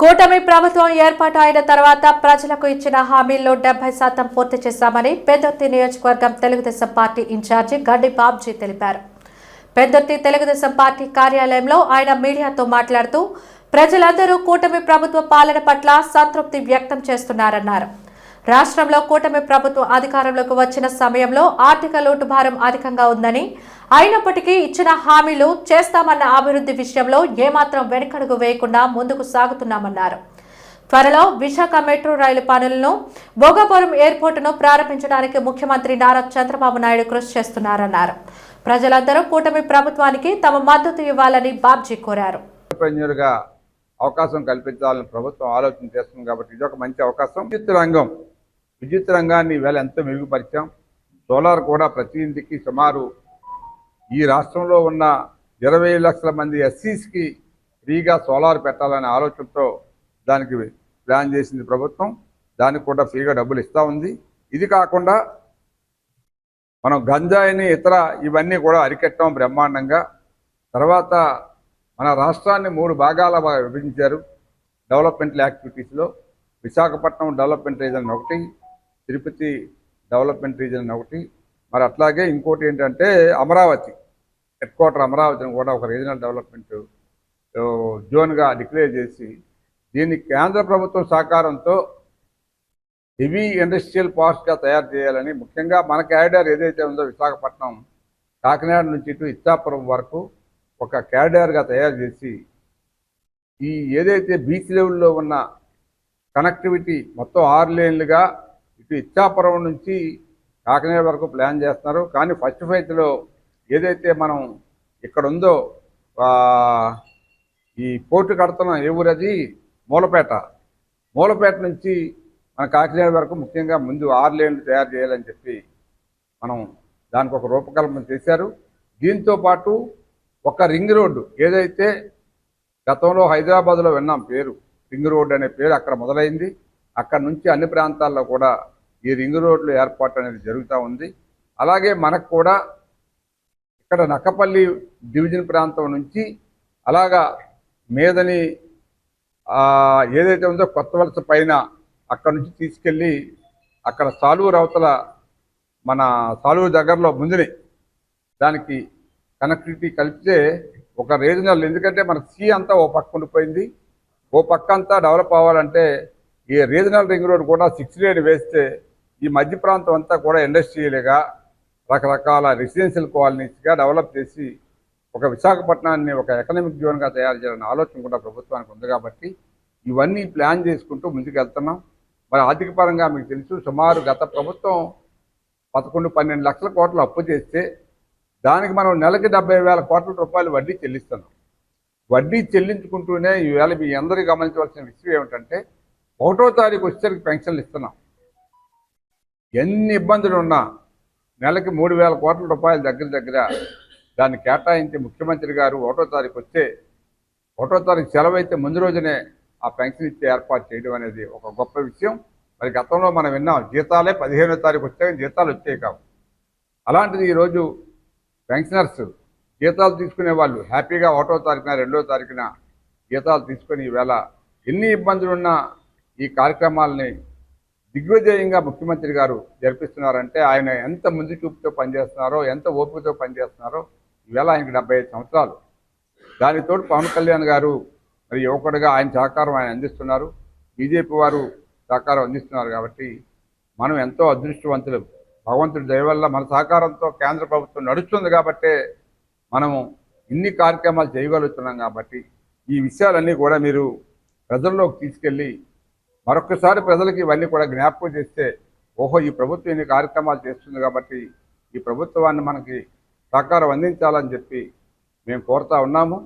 కూటమి ప్రభుత్వం ఏర్పాటు అయిన తర్వాత ప్రజలకు ఇచ్చిన హామీల్లో డెబ్బై శాతం పూర్తి చేశామని పెద్దొత్తి నియోజకవర్గం తెలుగుదేశం పార్టీ ఇన్ఛార్జి గడ్డి బాబ్జీ తెలిపారు. పెద్దొత్తి తెలుగుదేశం పార్టీ కార్యాలయంలో ఆయన మీడియాతో మాట్లాడుతూ ప్రజలందరూ కూటమి ప్రభుత్వ పాలన పట్ల సంతృప్తి వ్యక్తం చేస్తున్నారన్నారు. రాష్ట్రంలో కూటమి ప్రభుత్వం అధికారంలోకి వచ్చిన సమయంలో ఆర్థిక లోటు భారం అధికంగా ఉందని అయినప్పటికీ ఇచ్చిన హామీలు చేస్తామన్న అభివృద్ధి విషయంలో ఏమాత్రం వెనుకడుగు వేయకుండా ముందుకు సాగుతున్నామన్నారు. త్వరలో విశాఖ మెట్రో రైలు పనులను భోగాపురం ఎయిర్పోర్టును ప్రారంభించడానికి ముఖ్యమంత్రి నారా చంద్రబాబు నాయుడు కృషి చేస్తున్నారన్నారు. ప్రజలందరూ కూటమి ప్రభుత్వానికి తమ మద్దతు ఇవ్వాలని బాబ్జీ కోరారు. అవకాశం కల్పించాలని ప్రభుత్వం ఆలోచన చేస్తుంది కాబట్టి ఇది ఒక మంచి అవకాశం. విద్యుత్ రంగం విద్యుత్ రంగాన్ని వేళ ఎంతో మెరుగుపరిచాం? సోలార్ కూడా ప్రతి ఇంటికి సుమారు ఈ రాష్ట్రంలో ఉన్న ఇరవై లక్షల మంది ఎస్సీస్కి ఫ్రీగా సోలార్ పెట్టాలనే ఆలోచనతో దానికి ప్లాన్ చేసింది ప్రభుత్వం. దానికి కూడా ఫ్రీగా డబ్బులు ఇస్తూ ఉంది. ఇది కాకుండా మనం గంజాయిని ఇతర ఇవన్నీ కూడా అరికట్టడం బ్రహ్మాండంగా. తర్వాత మన రాష్ట్రాన్ని మూడు భాగాల విభజించారు. డెవలప్మెంట్ యాక్టివిటీస్లో విశాఖపట్నం డెవలప్మెంట్ రీజన్ ఒకటి తిరుపతి డెవలప్మెంట్ రీజన్ ఒకటి మరి అట్లాగే ఇంకోటి ఏంటంటే అమరావతి హెడ్ క్వార్టర్ అమరావతిని కూడా ఒక రీజనల్ డెవలప్మెంట్ జోన్గా డిక్లేర్ చేసి దీన్ని కేంద్ర ప్రభుత్వం సహకారంతో హెవీ ఇండస్ట్రియల్ పార్క్స్గా తయారు చేయాలని ముఖ్యంగా మన క్యారిడార్ ఏదైతే ఉందో విశాఖపట్నం కాకినాడ నుంచి ఇటు ఇత్తాపురం వరకు ఒక క్యారిడార్గా తయారు చేసి ఈ ఏదైతే బీచ్ లెవెల్లో ఉన్న కనెక్టివిటీ మొత్తం ఆరు లేన్లుగా ఇటు ఇచ్చాపురం నుంచి కాకినాడ వరకు ప్లాన్ చేస్తున్నారు. కానీ ఫస్ట్ ఫైజ్లో ఏదైతే మనం ఇక్కడ ఉందో ఈ పోర్టు కడుతున్న ఏ ఊరది మూలపేట. మూలపేట నుంచి మన కాకినాడ వరకు ముఖ్యంగా ముందు ఆరు లేన్లు తయారు చేయాలని చెప్పి మనం దానికి ఒక రూపకల్పన చేశారు. దీంతో పాటు ఒక రింగ్ రోడ్డు ఏదైతే గతంలో హైదరాబాద్లో విన్నాం పేరు రింగ్ రోడ్డు అనే పేరు అక్కడ మొదలైంది. అక్కడ నుంచి అన్ని ప్రాంతాల్లో కూడా ఈ రింగ్ రోడ్లు ఏర్పాటు అనేది జరుగుతూ ఉంది. అలాగే మనకు కూడా ఇక్కడ నక్కపల్లి డివిజన్ ప్రాంతం నుంచి అలాగా మీదని ఏదైతే ఉందో కొత్త వలస పైన అక్కడ నుంచి తీసుకెళ్ళి అక్కడ సాలూరు అవతల మన సాలూరు దగ్గరలో ముందుని దానికి కనెక్టివిటీ కలిపితే ఒక రీజనల్ ఎందుకంటే మన సీ అంతా ఓ పక్క ఉండిపోయింది. ఓ పక్క అంతా డెవలప్ అవ్వాలంటే ఈ రీజనల్ రింగ్ రోడ్ కూడా సిక్స్ లేన్ వేస్తే ఈ మధ్య ప్రాంతం అంతా కూడా ఇండస్ట్రియల్గా రకరకాల రెసిడెన్షియల్ కాలనీస్గా డెవలప్ చేసి ఒక విశాఖపట్నాన్ని ఒక ఎకనామిక్ జోన్గా తయారు చేయాలనే ఆలోచన కూడా ప్రభుత్వానికి ఉంది కాబట్టి ఇవన్నీ ప్లాన్ చేసుకుంటూ ముందుకు వెళ్తున్నాం మరి ఆర్థిక పరంగా మీకు తెలుసు సుమారు గత ప్రభుత్వం పదకొండు పన్నెండు లక్షల కోట్లు అప్పు చేస్తే దానికి మనం నెలకి డెబ్బై వేల కోట్ల రూపాయలు వడ్డీ చెల్లిస్తున్నాం. వడ్డీ చెల్లించుకుంటూనే ఈవేళ మీ అందరూ గమనించవలసిన విషయం ఏమిటంటే ఒకటో తారీఖు వచ్చేసరికి పెన్షన్లు ఇస్తున్నాం. ఎన్ని ఇబ్బందులు ఉన్నా నెలకి మూడు వేల కోట్ల రూపాయల దగ్గర దగ్గర దాన్ని కేటాయించి ముఖ్యమంత్రి గారు ఒకటో తారీఖు వచ్చే ఒకటో తారీఖు సెలవు అయితే ముందు రోజునే ఆ పెన్షన్ ఇచ్చే ఏర్పాటు చేయడం అనేది ఒక గొప్ప విషయం. మరి గతంలో మనం విన్నాం జీతాలే పదిహేనో తారీఖు వచ్చాయి జీతాలు వచ్చాయి కావు. అలాంటిది ఈరోజు పెన్షనర్స్ జీతాలు తీసుకునే వాళ్ళు హ్యాపీగా ఒకటో తారీఖున రెండో తారీఖున జీతాలు తీసుకొని ఈవేళ ఎన్ని ఇబ్బందులున్నా ఈ కార్యక్రమాలని దిగ్విజయంగా ముఖ్యమంత్రి గారు జరిపిస్తున్నారంటే ఆయన ఎంత ముందు చూపుతో పనిచేస్తున్నారో ఎంత ఓపికతో పనిచేస్తున్నారో ఈవేళ ఆయనకి డెబ్బై ఐదు సంవత్సరాలు. దానితోడు పవన్ కళ్యాణ్ గారు మరి యువకుడుగా ఆయన సహకారం ఆయన అందిస్తున్నారు. బీజేపీ వారు సహకారం అందిస్తున్నారు కాబట్టి మనం ఎంతో అదృష్టవంతులు. భగవంతుడి దయవల్ల మన సహకారంతో కేంద్ర ప్రభుత్వం నడుస్తుంది కాబట్టే మనము ఇన్ని కార్యక్రమాలు చేయగలుగుతున్నాం కాబట్టి ఈ విషయాలన్నీ కూడా మీరు ప్రజల్లోకి తీసుకెళ్ళి మరొకసారి ప్రజలకు ఇవన్నీ కూడా జ్ఞాపకం చేస్తే ఓహో ఈ ప్రభుత్వం ఇన్ని కార్యక్రమాలు చేస్తుంది కాబట్టి ఈ ప్రభుత్వాన్ని మనకి సహకారం అందించాలని చెప్పి మేము కోరుతా ఉన్నాము.